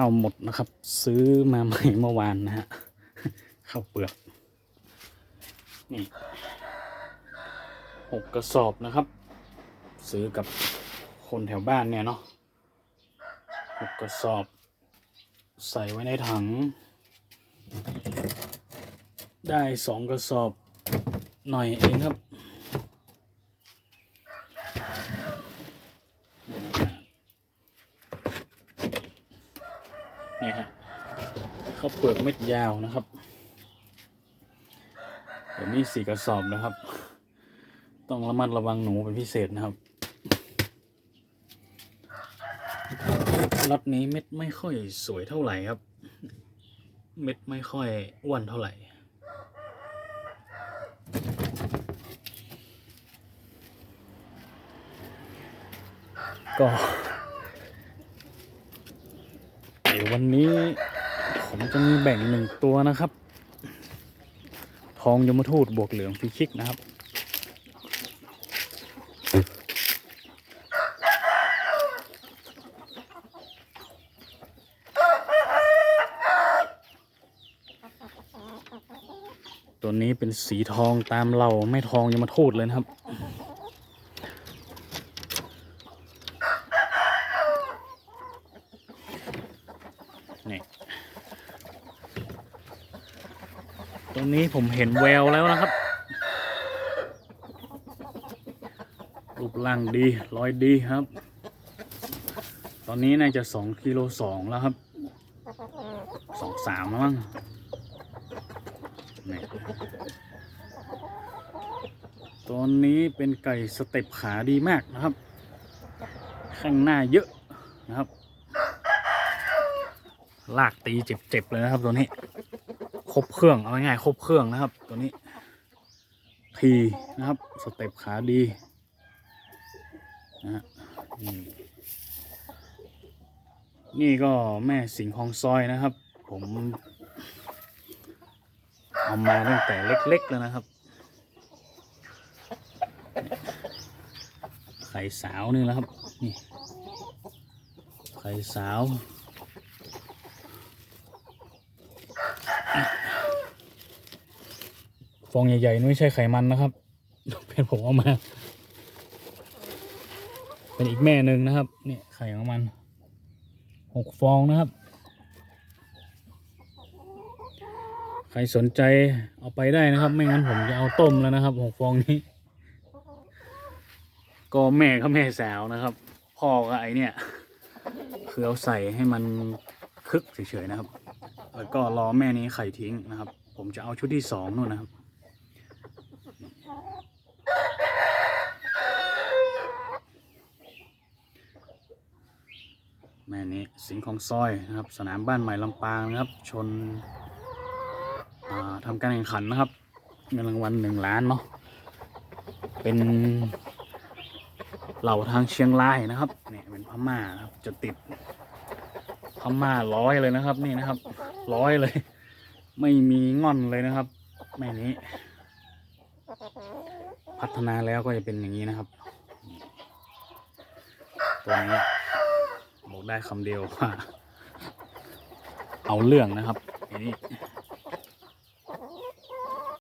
ข้าวหมดนะครับ ซื้อมาใหม่เมื่อวานนะฮะข้าวเปลือก นี่หกกระสอบนะครับ ซื้อกับคนแถวบ้านเนี่ยเนาะหกกระสอบ ใส่ไว้ในถัง ได้สองกระสอบหน่อยเองครับ นี่ฮะข้าวเปลือกเม็ดยาวนะครับเดี๋ยวนี้สี่กระสอบนะครับ ต้องระมัดระวังหนูเป็นพิเศษนะครับล็อตนี้เม็ดไม่ค่อยสวยเท่าไหร่ครับ เม็ดไม่ค่อยอ้วนเท่าไหร่ก็ เดี๋ย วันนี้ผมจะมีแบ่งหนึ่งตัวนะครับ ทองยมทูตบวกเหลืองฟรีคิกนะครับ ตัวนี้เป็นสีทองตามเราไม่ทองยมทูตเลยนะครับ รงนี้ผมเห็นแววแล้วนะครับ รูปร่างดีร้อยดีครับ ตอนนี้น่าจะสองกิโลสองแล้วครับสองสามแล้วมั้งนี่ตัวนี้เป็นไก่สเต็ปขาดีมากนะครับ ข้างหน้าเยอะนะครับ ลากตีเจ็บๆเลยนะครับตัวนี้ รบเครื่องเอาง่ายๆครบเครื่องนะครับ ตัวนี้ทีนะครับ สเต็ปขาดีนะฮะนี่ก็แม่สิงห์คองซอยนะครับ ผมเอามาตั้งแต่เล็ก ๆ แล้วนะครับ ไข่สาวนี่นะครับ นี่ ไข่สาว ฟองใหญ่ๆนี่ไม่ใช่ไขมันนะครับเป็นผมเอามา เป็นอีกแม่หนึ่งนะครับ เนี่ยไข่ของมันหกฟองนะครับ ใครสนใจเอาไปได้นะครับ ไม่งั้นผมจะเอาต้มแล้วนะครับหกฟองนี้ ก็แม่ก็แม่สาวนะครับ พ่อก็ไอเนี่ย คือเอาใส่ให้มันคึกเฉยๆนะครับ แล้วก็รอแม่นี้ไข่ทิ้งนะครับ ผมจะเอาชุดที่สองนู่นนะครับ แม่นี้ สิงห์ของซอยนะครับ สนามบ้านใหม่ลำปางนะครับ ชนทำการแข่งขันนะครับเงินรางวัลหนึ่งล้านเนาะเป็นเหล่าทางเชียงรายนะครับเนี่ยเป็นพม่านะครับจะติดพม่าร้อยเลยนะครับ นี่นะครับ ร้อยเลย ไม่มีง่อนเลยนะครับ แม่นี้ พัฒนาแล้วก็จะเป็นอย่างนี้นะครับตัวนี้ ได้คำเดียวว่า เอาเรื่องนะครับอันนี้